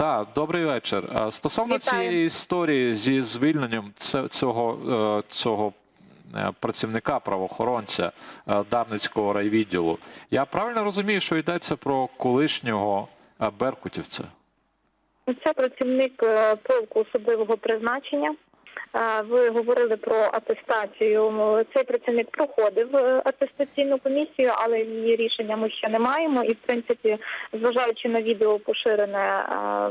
Так, добрий вечір. Стосовно Вітаю. цієї історії зі звільненням цього, е, цього е, працівника правоохоронця е, Дарницького райвідділу, я правильно розумію, що йдеться про колишнього беркутівця? Це працівник полку особливого призначення. Ви говорили про атестацію. Цей працівник проходив е, атестаційну комісію, але її рішення ми ще не маємо. І в принципі, зважаючи на відео поширене е,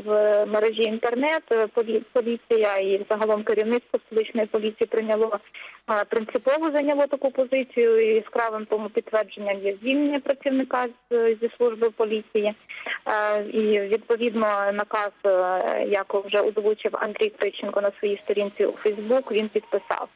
в мережі інтернет, е, поліція і загалом керівництво столичної поліції прийняло принципово зайняло таку позицію. І яскравим тому підтвердженням є звільнення працівника зі служби поліції. І відповідно наказ, як вже озвучив Андрій Криченко на своїй сторінці у Фейсбук, він підписав.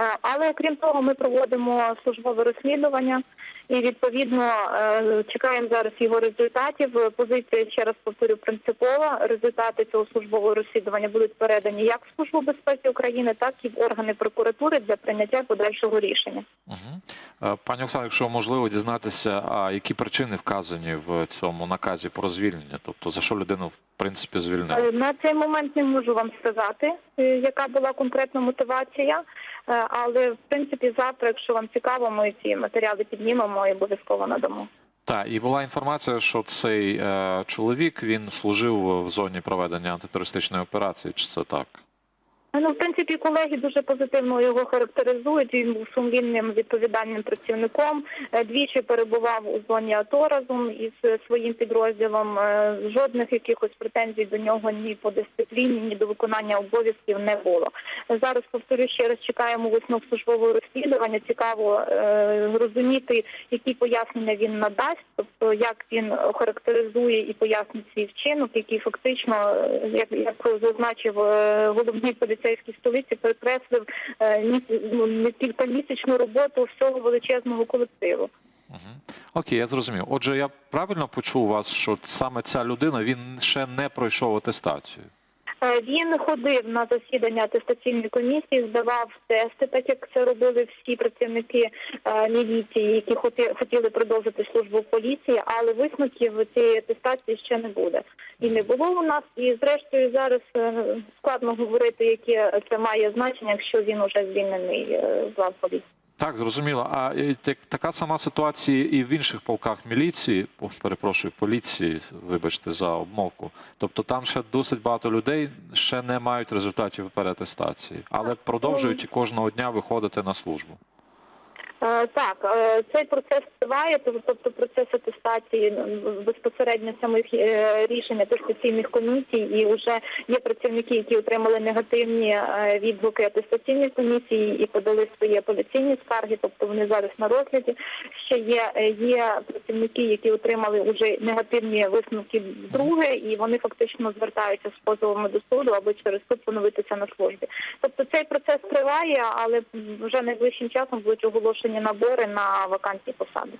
Е, Але крім того, ми проводимо службове розслідування і відповідно е, чекаємо зараз його результатів. Позиція ще раз повторю принципова. Результати цього службового розслідування будуть передані як в службу безпеки України, так і в органи прокуратури для прийняття подальшого рішення. Угу. Пані Оксано, якщо можливо дізнатися, а які причини вказані в цьому наказі про звільнення? Тобто за що людину в принципі звільнили? На цей момент не можу вам сказати, яка була конкретна мотивація. Е, Але в принципі завтра, якщо вам цікаво, ми ці матеріали піднімемо і обов'язково надамо. Так, і була інформація, що цей е, чоловік він служив в зоні проведення антитерористичної операції. Чи це так? Ну, в принципі, колеги дуже позитивно його характеризують. Він був сумлінним відповідальним працівником. Е, Двічі перебував у зоні АТО разом із своїм підрозділом. Е, Жодних якихось претензій до нього ні по дисципліні, ні до виконання обов'язків не було. Зараз повторюю ще раз чекаємо висновок службового розслідування. Цікаво е, розуміти, які пояснення він надасть, тобто як він характеризує і пояснить свій вчинок, який фактично, як, як зазначив головний поліцейський столиці, перекреслив е, ну, не кількамісячну роботу всього величезного колективу. Окей, я зрозумів. Отже, я правильно почув вас, що саме ця людина він ще не пройшов атестацію. Е, Він ходив на засідання атестаційної комісії, здавав тести, так як це робили всі працівники е, міліції, які хотіли продовжити службу в поліції, але висновків цієї атестації ще не буде. І не було у нас. І зрештою зараз е, складно говорити, яке це має значення, якщо він уже звільнений з лав поліції. Так, зрозуміло. А е, так- така сама ситуація і в інших полках міліції, перепрошую, поліції, вибачте за обмовку. Тобто там ще досить багато людей ще не мають результатів переатестації, але продовжують кожного дня виходити на службу. Е, Так, е, цей процес триває, тобто процес атестації безпосередньо самих е, рішень атестаційних комісій, і вже є працівники, які отримали негативні відгуки атестаційної комісії і подали свої апеляційні скарги, тобто вони зараз на розгляді. Ще є, є працівники, які отримали вже негативні висновки друге, і вони фактично звертаються з позовами до суду, аби через суд поновитися на службі. Тобто цей процес триває, але вже найближчим часом будуть оголошені набори на вакантні посади.